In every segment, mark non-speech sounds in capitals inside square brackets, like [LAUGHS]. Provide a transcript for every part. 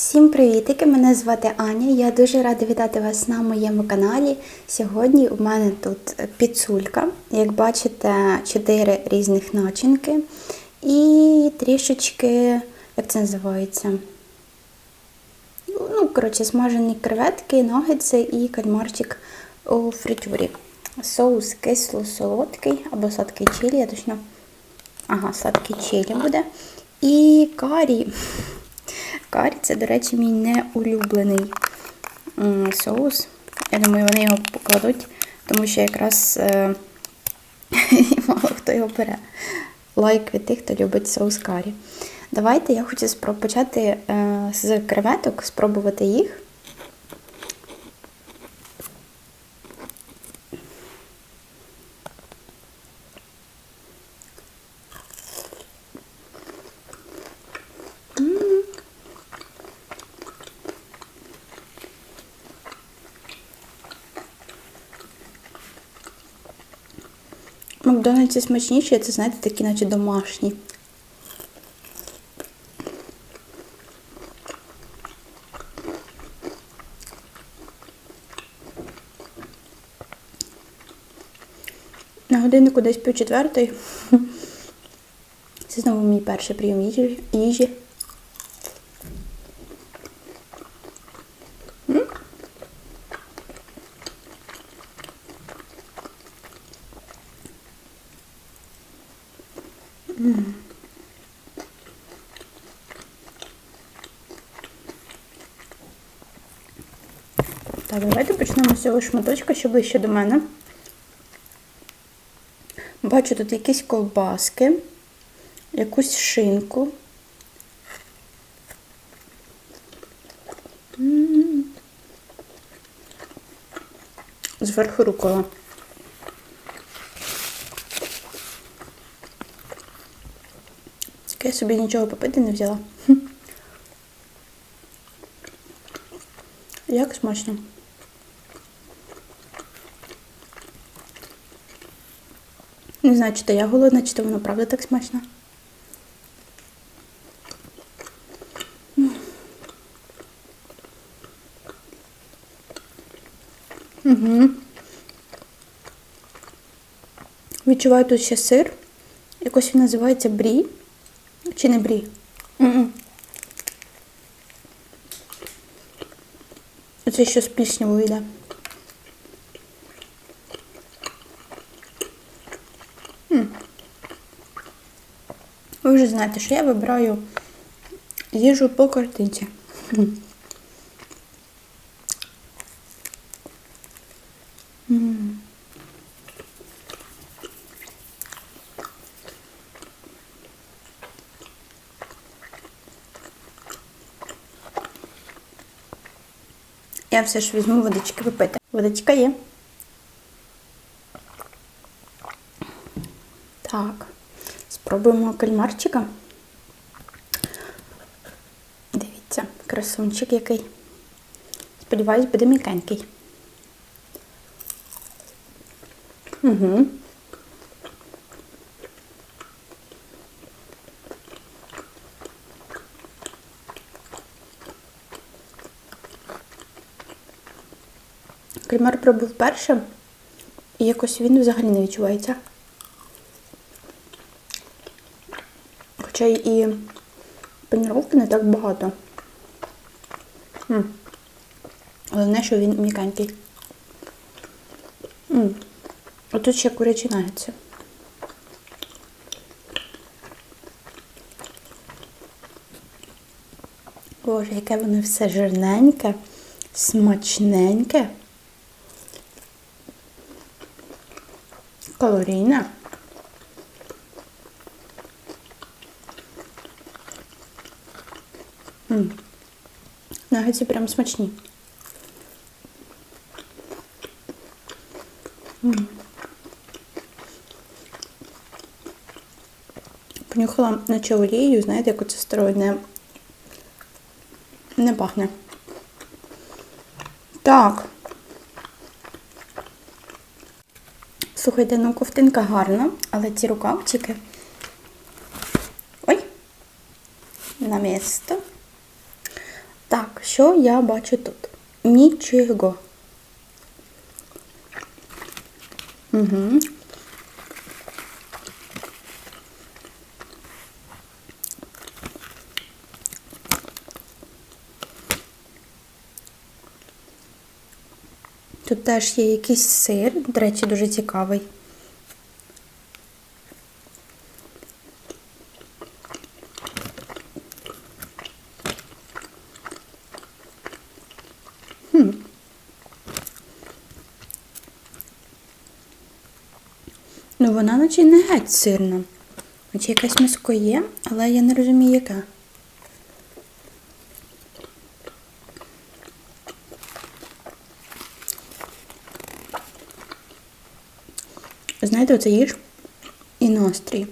Всім привітики! Мене звати Аня. Я дуже рада вітати вас на моєму каналі. Сьогодні у мене тут підсулька. Як бачите, 4 різних начинки і трішечки, як це називається? Ну, коротше, смажені креветки, нагетси і кальмарчик у фритюрі. Соус кисло-солодкий або сладкий чилі, я точно. Ага, сладкий чилі буде. І карі. Карі це, до речі, мій неулюблений соус. Я думаю, вони його покладуть, тому що якраз е [LAUGHS] мало хто його бере. Лайк від тих, хто любить соус карі. Давайте я хочу почати е з креветок, спробувати їх. Макдональдси смачніші, це, знаєте, такі, наче домашні. На годиннику десь пів четвертої. [LAUGHS] Це знову мій перший прийом їжі. їжі. Так, давайте почнемо з цього шматочка, що ближче до мене. Бачу тут якісь ковбаски, якусь шинку. Зверху рукола. Я собі нічого попити не взяла. Як смачно. Не знаю, чи то я голодна, чи то воно правда так смачно. Угу. Відчуваю тут ще сир. Якось він називається брі. Чи не брі? Оце що з пліснявою йде. Ви вже знаєте, що я вибираю їжу по картинці. Я все ж візьму водички випити. Водичка є. Так, спробуємо кальмарчика. Дивіться, красунчик який. Сподіваюсь, буде м'якенький. Угу. Кальмар пробув перше, і якось він взагалі не відчувається. Хоча і паніровки не так багато. М. Головне, що він м'якенький. Отут ще курячі нагетси. Боже, яке воно все жирненьке, смачненьке. Калорійне. Нагетси прям смачні. Понюхала наче олією, знаєте, як оце старою не, не пахне. Так. Слухайте, ну ковтинка гарна, але ці рукавчики. Ой, на місто. Що я бачу тут? Нічого. Угу. Тут теж є якийсь сир, до речі, дуже цікавий. Ну, вона наче не геть сирна. Наче якесь м'яско є, але я не розумію, яке. Знаєте, оце їж і настрій.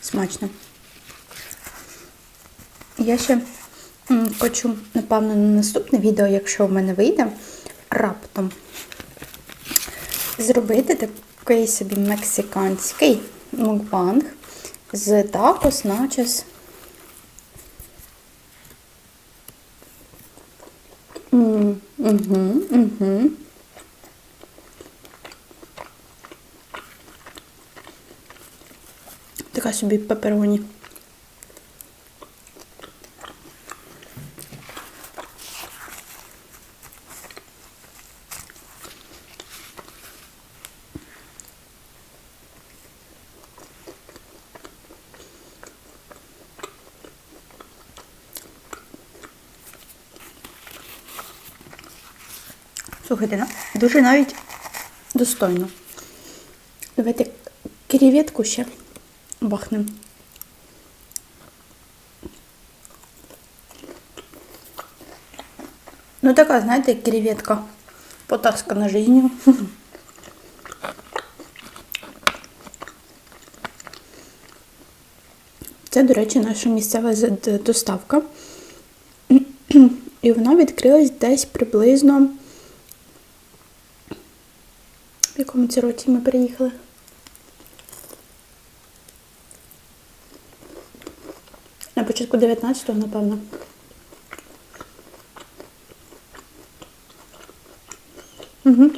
Смачно. Я ще хочу, напевно, на наступне відео, якщо в мене вийде, раптом зробити такий собі мексиканський мукбанг з такос, угу. Така собі пепероні. Слухайте, ну, дуже навіть достойно. Давайте креветку ще бахнем. Ну така, знаєте, креветка потаскана жизнью. Це, до речі, наша місцева доставка. І вона відкрилась десь приблизно. В якому це році ми переїхали? На початку 19-го, напевно. Угу.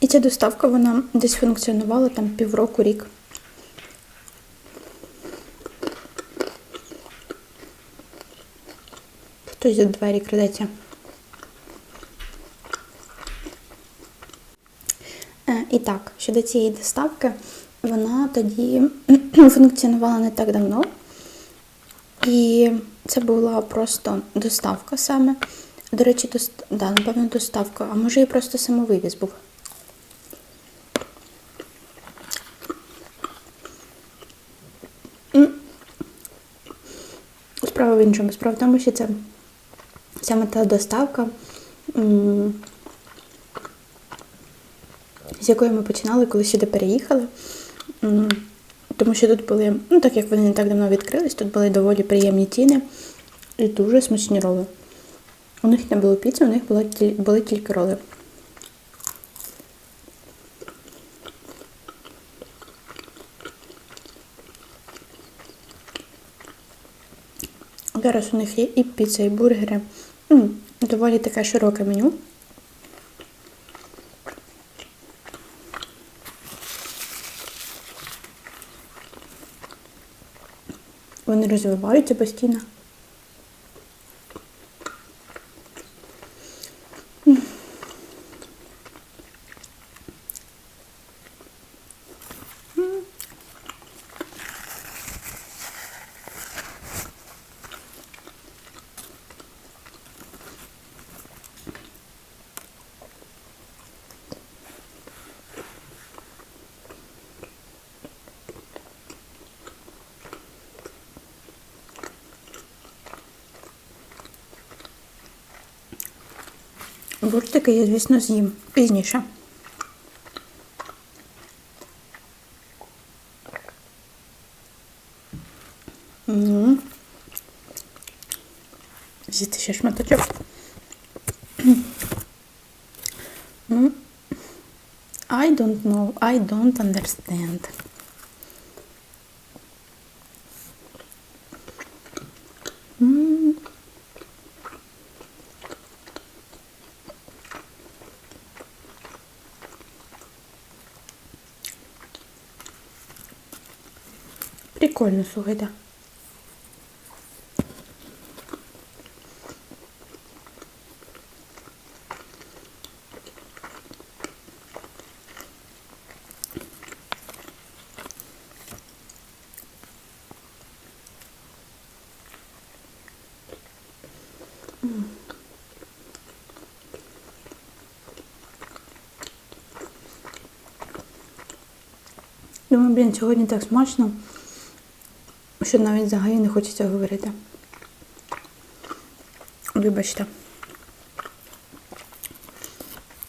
І ця доставка, вона десь функціонувала там півроку рік. Хтось за двері крадеться. Е, І так, щодо цієї доставки, вона тоді [CLEARS THROAT] функціонувала не так давно. І це була просто доставка саме. До речі, дост... да, напевно, доставка, а може і просто самовивіз був. Справа в іншому. Справа в тому, що це саме та доставка, з якої ми починали, коли сюди переїхали. Тому що тут були, ну так як вони не так давно відкрились, тут були доволі приємні ціни і дуже смачні роли. У них не було піци, у них були, були тільки роли. Зараз у них є і піца, і бургери. Доволі таке широке меню. Вони розвиваються постійно. Буртики я, звісно, з'їм пізніше. Взяти ще шматочок. I don't know, I don't understand. Прикольно, слухайте. Думаю, блін, сьогодні так смачно, що навіть взагалі не хочеться говорити. Вибачте.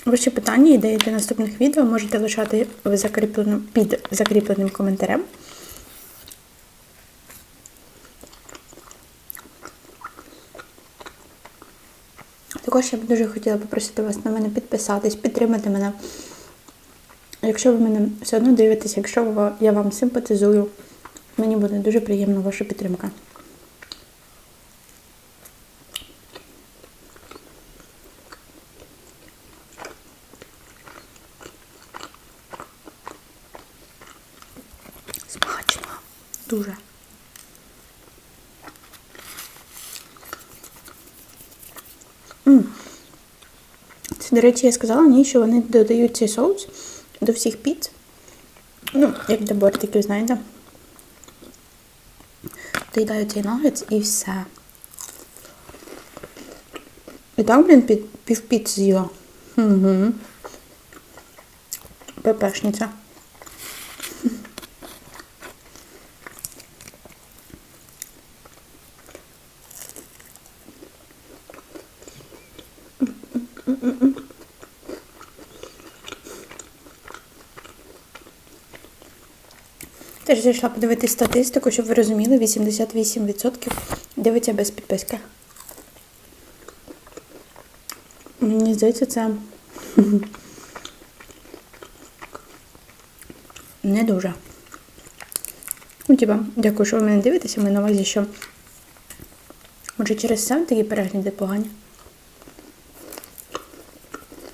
Ваші питання, ідеї для наступних відео можете лишати в закріпленому, під закріпленим коментарем. Також я б дуже хотіла попросити вас на мене підписатись, підтримати мене. Якщо ви мене все одно дивитесь, якщо я вам симпатизую, мені буде дуже приємна ваша підтримка. Смачно. Дуже. Це, до речі, я сказала ні, що вони додають цей соус до всіх піц. Ну, як для бортиків, знаєте. Доїдаю цей нагетс і все. І так, блін, під, з'їла. Угу. ППшниця. Теж зайшла подивитись статистику, щоб ви розуміли, 88% дивиться без підписки. Мені здається, це [LAUGHS] не дуже. Ну, дякую, що ви мене дивитеся. Ми на увазі, що може через це такі перегляди погані.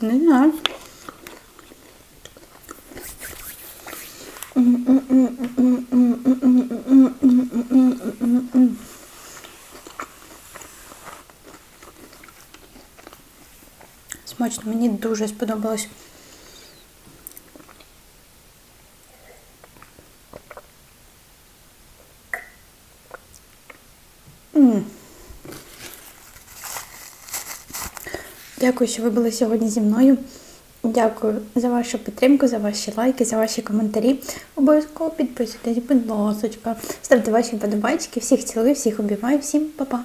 Не знаю. Смачно, мені дуже сподобалось. Дякую, що ви були сьогодні зі мною. Дякую за вашу підтримку, за ваші лайки, за ваші коментарі. Обов'язково підписуйтесь, будь ласка. Ставте ваші подобайки. Всіх цілую, всіх обіймаю, всім па-па.